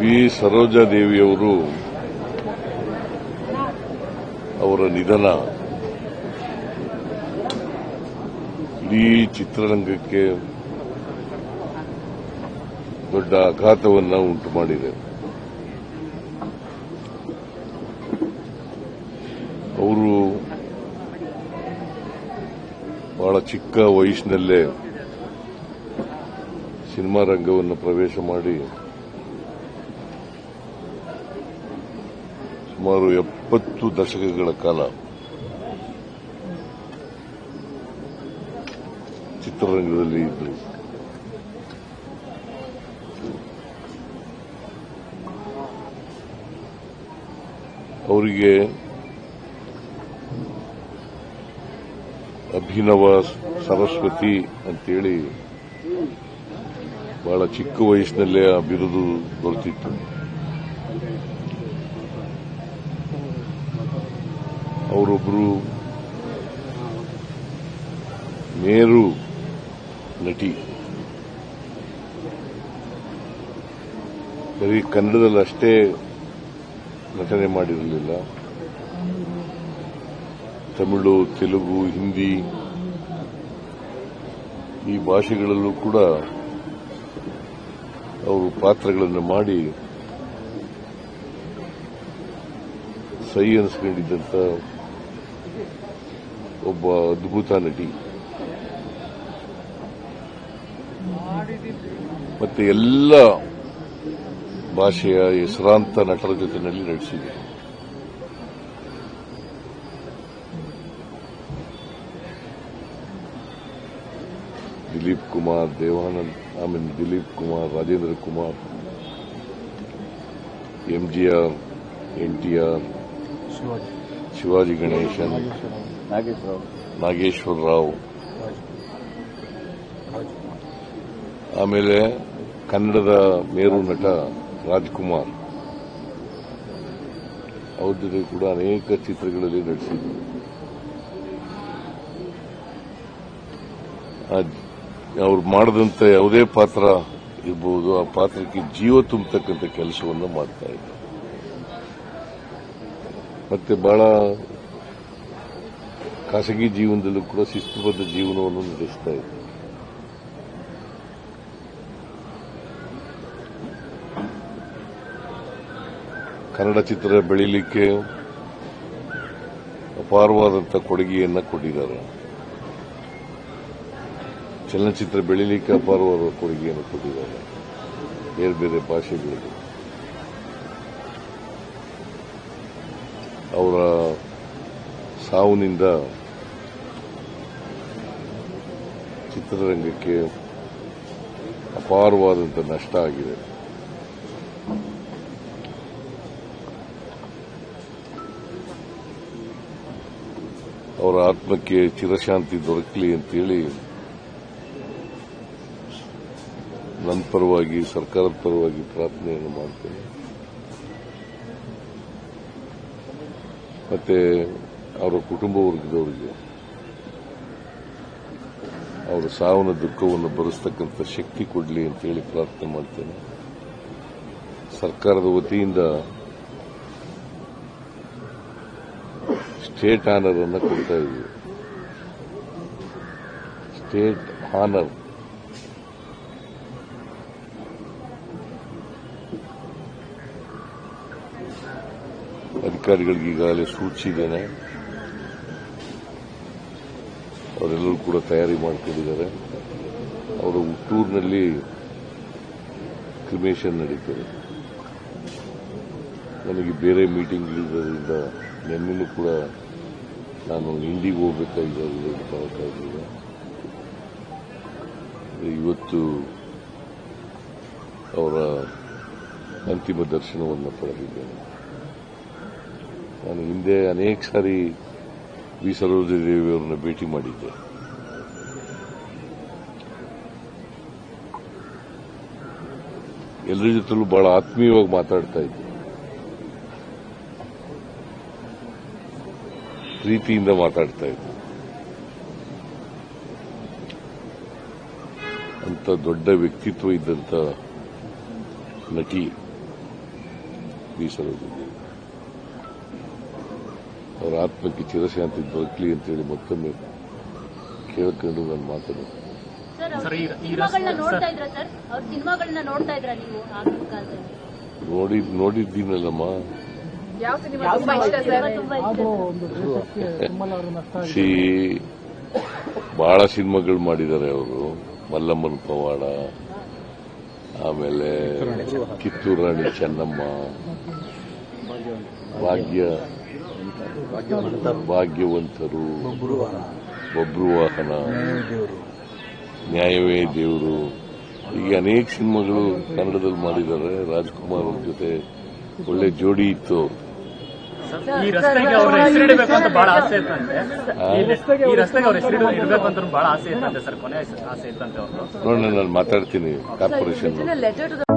V ಸರೋಜಾದೇವಿಯವರು ಅವರ ನಿಧನ ಇಡೀ ಚಿತ್ರರಂಗಕ್ಕೆ ದೊಡ್ಡ ಆಘಾತವನ್ನು ಉಂಟು ಮಾಡಿದೆ. ಅವರು ಬಹಳ ಚಿಕ್ಕ ವಯಸ್ಸಿನಲ್ಲೇ ಸಿನಿಮಾ ರಂಗವನ್ನು ಪ್ರವೇಶ ಮಾಡಿ ಸುಮಾರು ಎಪ್ಪತ್ತು ದಶಕಗಳ ಕಾಲ ಚಿತ್ರರಂಗದಲ್ಲಿ ಇದ್ದರು ಅವರಿಗೆ ಅಭಿನವ ಸರಸ್ವತಿ ಅಂತೇಳಿ ಬಹಳ ಚಿಕ್ಕ ವಯಸ್ಸಿನಲ್ಲೇ ಆ ಬಿರುದು ದೊರೆತಿತ್ತು. ಅವರೊಬ್ಬರು ಮೇರು ನಟಿ. ಬರೀ ಕನ್ನಡದಲ್ಲಷ್ಟೇ ನಟನೆ ಮಾಡಿರಲಿಲ್ಲ. ತಮಿಳು, ತೆಲುಗು, ಹಿಂದಿ ಈ ಭಾಷೆಗಳಲ್ಲೂ ಕೂಡ ಅವರು ಪಾತ್ರಗಳನ್ನು ಮಾಡಿ ಸೈ ಅನಿಸ್ಕೊಂಡಿದ್ದಂಥ ಒಬ್ಬ ಅದ್ಭುತ ನಟಿ. ಮತ್ತೆ ಎಲ್ಲ ಭಾಷೆಯ ಹೆಸರಾಂತ ನಟರ ಜೊತೆಯಲ್ಲಿ ನಟಿಸಿದೆ. ದಿಲೀಪ್ ಕುಮಾರ್, ದೇವಾನಂದ್ ಆಮೇಲೆ ದಿಲೀಪ್ ಕುಮಾರ್, ರಾಜೇಂದ್ರ ಕುಮಾರ್ ಎಂಜಿಆರ್ ಎನ್ಟಿಆರ್ ಶಿವಾಜಿ ಶಿವಾಜಿ ಗಣೇಶನ್, ನಾಗೇಶ್ವರ ರಾವ್. ಆಮೇಲೆ ಕನ್ನಡದ ಮೇರು ನಟ ರಾಜ್ಕುಮಾರ್. ಅವ್ರ ಜೊತೆ ಕೂಡ ಅನೇಕ ಚಿತ್ರಗಳಲ್ಲಿ ನಟಿಸಿದ್ರು ಅವ್ರು ಮಾಡಿದಂತ ಯಾವುದೇ ಪಾತ್ರ ಇರಬಹುದು ಆ ಪಾತ್ರಕ್ಕೆ ಜೀವ ತುಂಬತಕ್ಕಂಥ ಕೆಲಸವನ್ನು ಮಾಡ್ತಾ ಇದ್ದಾರೆ ಮತ್ತೆ ಬಹಳ ಖಾಸಗಿ ಜೀವನದಲ್ಲೂ ಕೂಡ ಶಿಸ್ತುಬದ್ಧ ಜೀವನವನ್ನು ನಡೆಸ್ತಾ ಇದ್ದಾರೆ ಕನ್ನಡ ಚಿತ್ರ ಬೆಳೀಲಿಕ್ಕೆ ಅಪಾರವಾದಂಥ ಕೊಡುಗೆಯನ್ನ ಕೊಟ್ಟಿದ್ದಾರೆ. ಚಲನಚಿತ್ರ ಬೆಳೀಲಿಕ್ಕೆ ಅಪಾರವಾದ ಕೊಡುಗೆಯನ್ನು ಕೊಟ್ಟಿದ್ದಾರೆ. ಬೇರೆ ಬೇರೆ ಭಾಷೆಗಳಿಗೆ. ಅವರ ಸಾವುನಿಂದ ಚಿತ್ರರಂಗಕ್ಕೆ ಅಪಾರವಾದಂಥ ನಷ್ಟ ಆಗಿದೆ. ಅವರ ಆತ್ಮಕ್ಕೆ ಚಿರಶಾಂತಿ ದೊರಕಲಿ ಅಂತೇಳಿ ನನ್ನ ಪರವಾಗಿ, ಸರ್ಕಾರದ ಪರವಾಗಿ ಪ್ರಾರ್ಥನೆಯನ್ನು ಮಾಡ್ತೇನೆ. ಮತ್ತೆ ಅವರ ಕುಟುಂಬ ವರ್ಗದವರಿಗೆ ಅವರ ಸಾವಿನ ದುಃಖವನ್ನು ಬರೆಸ್ತಕ್ಕಂಥ ಶಕ್ತಿ ಕೊಡಲಿ ಅಂತೇಳಿ ಪ್ರಾರ್ಥನೆ ಮಾಡ್ತೇನೆ. ಸರ್ಕಾರದ ವತಿಯಿಂದ ಸ್ಟೇಟ್ ಆನರ್ ಅನ್ನು ಕೊಡ್ತಾ ಇದ್ದೀವಿ. State honour. ಅಧಿಕಾರಿಗಳಿಗೆ ಈಗಾಗಲೇ ಸೂಚಿಸಿದ್ದೇನೆ. ಅವರೆಲ್ಲರೂ ಕೂಡ ತಯಾರಿ ಮಾಡಿಕೊಂಡಿದ್ದಾರೆ. ಅವರ ಹುಟ್ಟೂರಿನಲ್ಲಿ ಕ್ರಿಮೇಷನ್ ನಡೀತದೆ. ನನಗೆ ಬೇರೆ ಮೀಟಿಂಗ್ ಇರೋದ್ರಿಂದ ನಿನ್ನೆನೂ ಕೂಡ ನಾನು ಇಂಡಿಗೆ ಹೋಗ್ಬೇಕಾಗಿದೆ ಇವತ್ತು ಅವರ ಅಂತಿಮ ದರ್ಶನವನ್ನು ಪಡೆದಿದ್ದೇನೆ. ನಾನು ಹಿಂದೆ ಅನೇಕ ಸಾರಿ ವಿ ಸರೋಜಿ ದೇವಿಯವರನ್ನ ಭೇಟಿ ಮಾಡಿದ್ದೆ. ಎಲ್ಲರ ಜೊತೆಲೂ ಬಹಳ ಆತ್ಮೀಯವಾಗಿ ಮಾತಾಡ್ತಾ ಇದ್ದೆ. ಪ್ರೀತಿಯಿಂದ ಮಾತಾಡ್ತಾ ಇದ್ದೆ. ಅಂತ ದೊಡ್ಡ ವ್ಯಕ್ತಿತ್ವ ಇದ್ದಂತ ನಟಿ ವಿ ಸರೋಜಿ ದೇವಿ. ಅವರ ಆತ್ಮಕ್ಕೆ ಚಿರಶಾಂತಿ ದೊರಕಲಿ ಅಂತೇಳಿ ಮತ್ತೊಮ್ಮೆ ಕೇಳ್ಕೊಂಡು ನಾನು ಮಾತನ್ನು ಸರ್ ಈ- ಈ ನೋಡ್ತಾ ಇದ್ರ ಸರ್ ಅವ್ರ ಸಿನಿಮಾಗಳನ್ನ ನೋಡ್ತಾ ಇದ್ರ ನೀವು ಆಗಿನ ಕಾಲದಲ್ಲಿ? ನೋಡಿ ನೋಡಿದ್ದೀನಲ್ಲಮ್ಮ. ಯಾವ ಸಿನಿಮಾ ತುಂಬಾ ಇಷ್ಟ ಸರ್ ತುಂಬಾ ಇಷ್ಟ ಸರ್. ಸಿ ಬಹಳ ಸಿನಿಮಾಗಳು ಮಾಡಿದ್ದಾರೆ ಅವರು. ಮಲ್ಲಮ್ಮನ ಪವಾಡ ಆಮೇಲೆ ಕಿತ್ತೂರು ರಾಣಿ ಚೆನ್ನಮ್ಮ ಭಾಗ್ಯ ಭಾಗ್ಯವಂತರು. ಬಬ್ರು ವಾಹನ. ನ್ಯಾಯವೇ ದೇವರು. ಈಗ ಅನೇಕ ಸಿನಿಮಾಗಳು ಕನ್ನಡದಲ್ಲಿ ಮಾಡಿದ್ದಾರೆ. ರಾಜ್ಕುಮಾರ್ ಅವ್ರ ಜೊತೆ ಒಳ್ಳೆ ಜೋಡಿ ಇತ್ತು. ಈ ರಸ್ತೆಗೆ ಅವ್ರ ಹೆಸರಿಡಬೇಕು ಅಂತ ಬಹಳ ಆಸೆ ಇತ್ತಂತೆ ಈ- ಈ ರಸ್ತೆಗೆ ಅವ್ರ ಹೆಸರು ಅಂತ ಬಹಳ ಆಸೆ ಇತ್ತಂತೆ ಸರ್. ಕೊನೆ ಆಸೆ ಇತ್ತಂತೆ ಅವ್ರದ್ದು. ನೋಡೋಣ ನಾನು ಮಾತಾಡ್ತೀನಿ. ಕಾರ್ಪೊರೇಷನ್